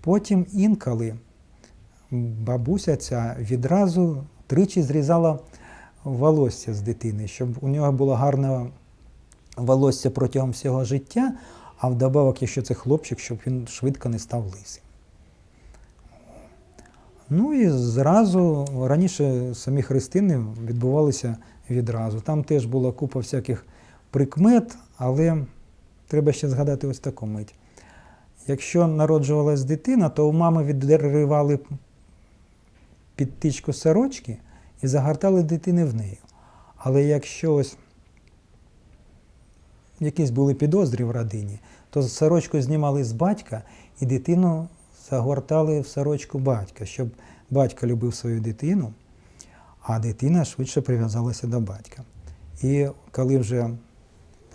Потім інколи бабуся ця відразу тричі зрізала волосся з дитини, щоб у нього було гарне волосся протягом всього життя, а вдобавок, якщо це хлопчик, щоб він швидко не став лисим. Ну і зразу раніше самі хрестини відбувалися відразу. Там теж була купа всяких прикмет, але треба ще згадати ось таку мить. Якщо народжувалась дитина, то у мами відривали підтичку сорочки і загортали дитини в неї. Але якщо ось якісь були підозри в родині, то сорочку знімали з батька і дитину загортали в сорочку батька, щоб батько любив свою дитину, а дитина швидше прив'язалася до батька. І коли вже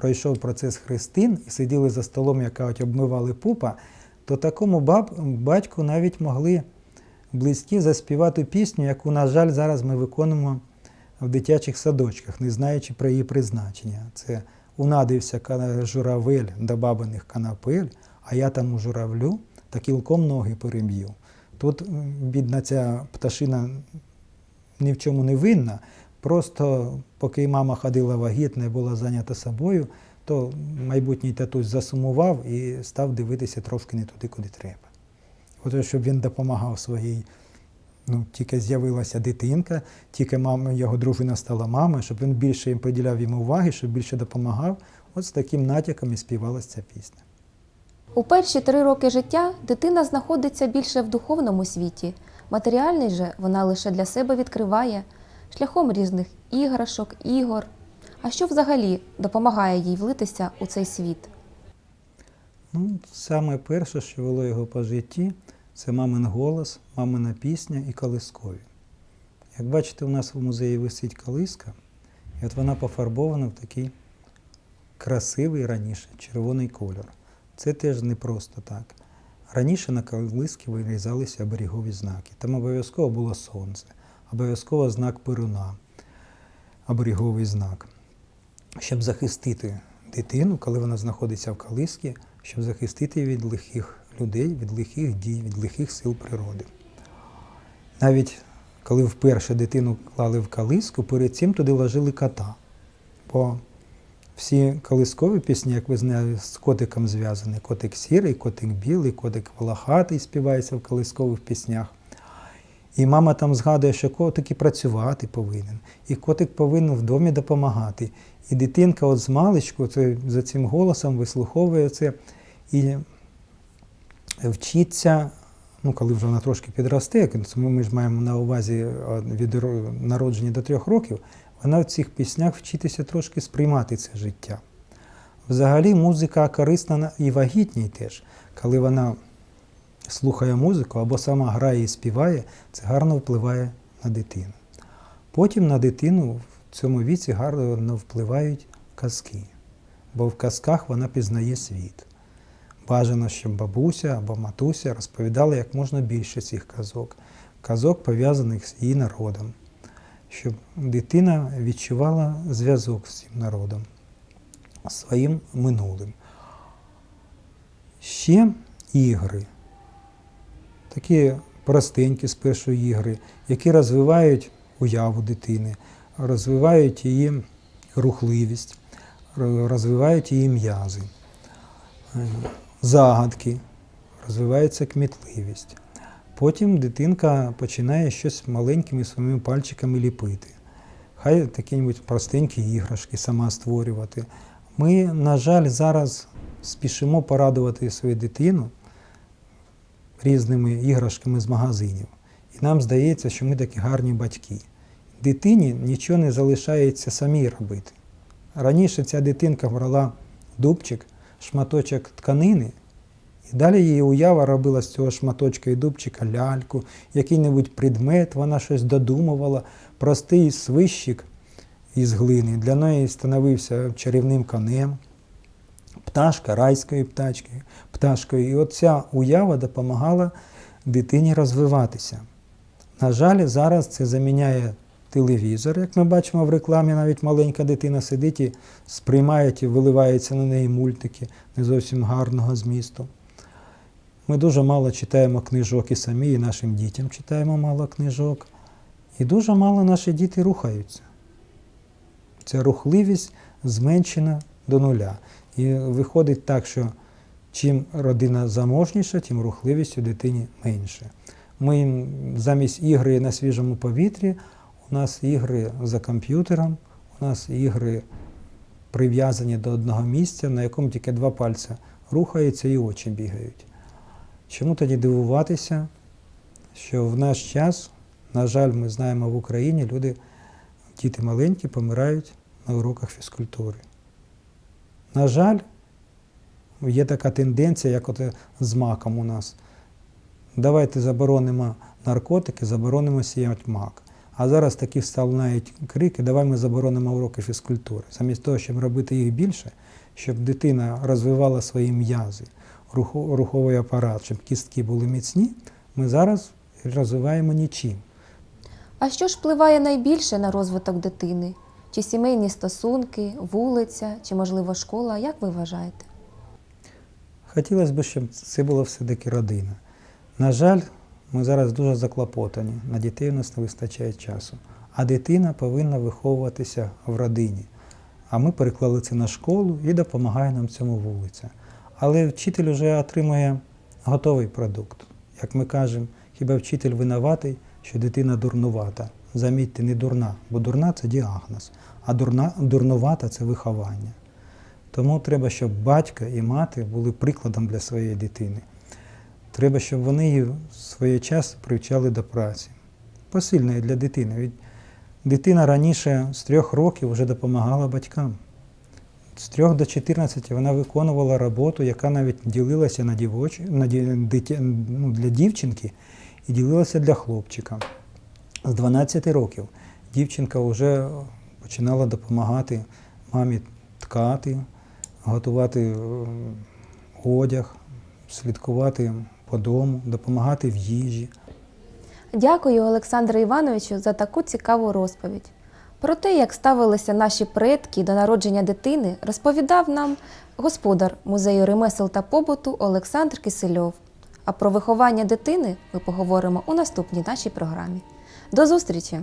пройшов процес хрестин і сиділи за столом, як кажуть, обмивали пупа, то такому баб, батьку навіть могли близькі заспівати пісню, яку, на жаль, зараз ми виконуємо в дитячих садочках, не знаючи про її призначення. Це унадився журавель до бабиних канапель, а я там у журавлю та кілком ноги переб'ю. Тут бідна ця пташина ні в чому не винна. Просто поки мама ходила вагітна і була зайнята собою, то майбутній татусь засумував і став дивитися трошки не туди, куди треба. От щоб він допомагав своїй, ну, тільки з'явилася дитинка, тільки мама, його дружина стала мамою, щоб він більше їм приділяв йому уваги, щоб більше допомагав. От з таким натяком і співалася ця пісня. У перші три роки життя дитина знаходиться більше в духовному світі. Матеріальний же вона лише для себе відкриває шляхом різних іграшок, ігор. А що взагалі допомагає їй влитися у цей світ? Ну, саме перше, що вело його по житті, це мамин голос, мамина пісня і колискові. Як бачите, у нас в музеї висить колиска, і от вона пофарбована в такий красивий раніше червоний кольор. Це теж не просто так. Раніше на колиски вирізалися оберігові знаки. Там обов'язково було сонце, обов'язково знак перуна, оберіговий знак. Щоб захистити дитину, коли вона знаходиться в колискі, щоб захистити її від лихих людей, від лихих дій, від лихих сил природи. Навіть коли вперше дитину клали в колиску, перед цим туди вложили кота. Бо всі колискові пісні, як ви знаєте, з котиком зв'язані. Котик сірий, котик білий, котик волохатий співається в колискових піснях. І мама там згадує, що котик і працювати повинен, і котик повинен в домі допомагати. І дитинка от з маличку це, за цим голосом вислуховує це і вчиться, ну коли вже вона трошки підросте, ми ж маємо на увазі від народження до трьох років, вона в цих піснях вчитися трошки сприймати це життя. Взагалі музика корисна і вагітній теж, коли вона слухає музику або сама грає і співає, це гарно впливає на дитину. Потім на дитину в цьому віці гарно впливають казки, бо в казках вона пізнає світ. Бажано, щоб бабуся або матуся розповідали як можна більше цих казок, казок, пов'язаних з її народом, щоб дитина відчувала зв'язок з цим народом, своїм минулим. Ще ігри, такі простенькі спершу ігри, які розвивають уяву дитини, розвивають її рухливість, розвивають її м'язи, Е, загадки, розвивається кмітливість. Потім дитинка починає щось маленькими своїми пальчиками ліпити. Хай такі простенькі іграшки сама створювати. Ми, на жаль, зараз спішимо порадувати свою дитину різними іграшками з магазинів. І нам здається, що ми такі гарні батьки. Дитині нічого не залишається самій робити. Раніше ця дитинка брала дубчик, шматочок тканини, і далі її уява робила з цього шматочка і дубчика ляльку, який-небудь предмет, вона щось додумувала, простий свищик із глини для неї становився чарівним конем, пташка райською птачкою, пташкою. І от ця уява допомагала дитині розвиватися. На жаль, зараз це заміняє телевізор. Як ми бачимо в рекламі, навіть маленька дитина сидить і сприймає і виливаються на неї мультики не зовсім гарного змісту. Ми дуже мало читаємо книжок і самі, і нашим дітям читаємо мало книжок. І дуже мало наші діти рухаються. Ця рухливість зменшена до нуля. І виходить так, що чим родина заможніша, тим рухливість у дитині менше. Ми замість ігри на свіжому повітрі, у нас ігри за комп'ютером, у нас ігри прив'язані до одного місця, на якому тільки два пальця рухаються і очі бігають. Чому тоді дивуватися, що в наш час, на жаль, ми знаємо в Україні, люди, діти маленькі, помирають на уроках фізкультури. На жаль, є така тенденція, як от з маком у нас. Давайте заборонимо наркотики, заборонимо сіяти мак. А зараз такі вставляють крики, давай ми заборонимо уроки фізкультури. Замість того, щоб робити їх більше, щоб дитина розвивала свої м'язи, руховий апарат, щоб кістки були міцні, ми зараз розвиваємо нічим. А що ж впливає найбільше на розвиток дитини? Чи сімейні стосунки, вулиця, чи, можливо, школа? Як ви вважаєте? Хотілося б, щоб це була все-таки родина. На жаль, ми зараз дуже заклопотані. На дітей у нас не вистачає часу. А дитина повинна виховуватися в родині. А ми переклали це на школу і допомагає нам цьому вулиця. Але вчитель вже отримує готовий продукт. Як ми кажемо, хіба вчитель винуватий, що дитина дурнувата. Замітьте, не дурна, бо дурна це діагноз, а дурна, дурнувата це виховання. Тому треба, щоб батько і мати були прикладом для своєї дитини. Треба, щоб вони її в своє час привчали до праці. Посильної для дитини. Від дитина раніше з трьох років вже допомагала батькам. З трьох до 14 вона виконувала роботу, яка навіть ділилася на дівоч... на ді... ну, для дівчинки і ділилася для хлопчика. З 12 років дівчинка вже починала допомагати мамі ткати, готувати е, одяг, слідкувати по дому, допомагати в їжі. Дякую, Олександре Івановичу, за таку цікаву розповідь. Про те, як ставилися наші предки до народження дитини, розповідав нам господар музею ремесел та побуту Олександр Кисельов. А про виховання дитини ми поговоримо у наступній нашій програмі. До зустрічі!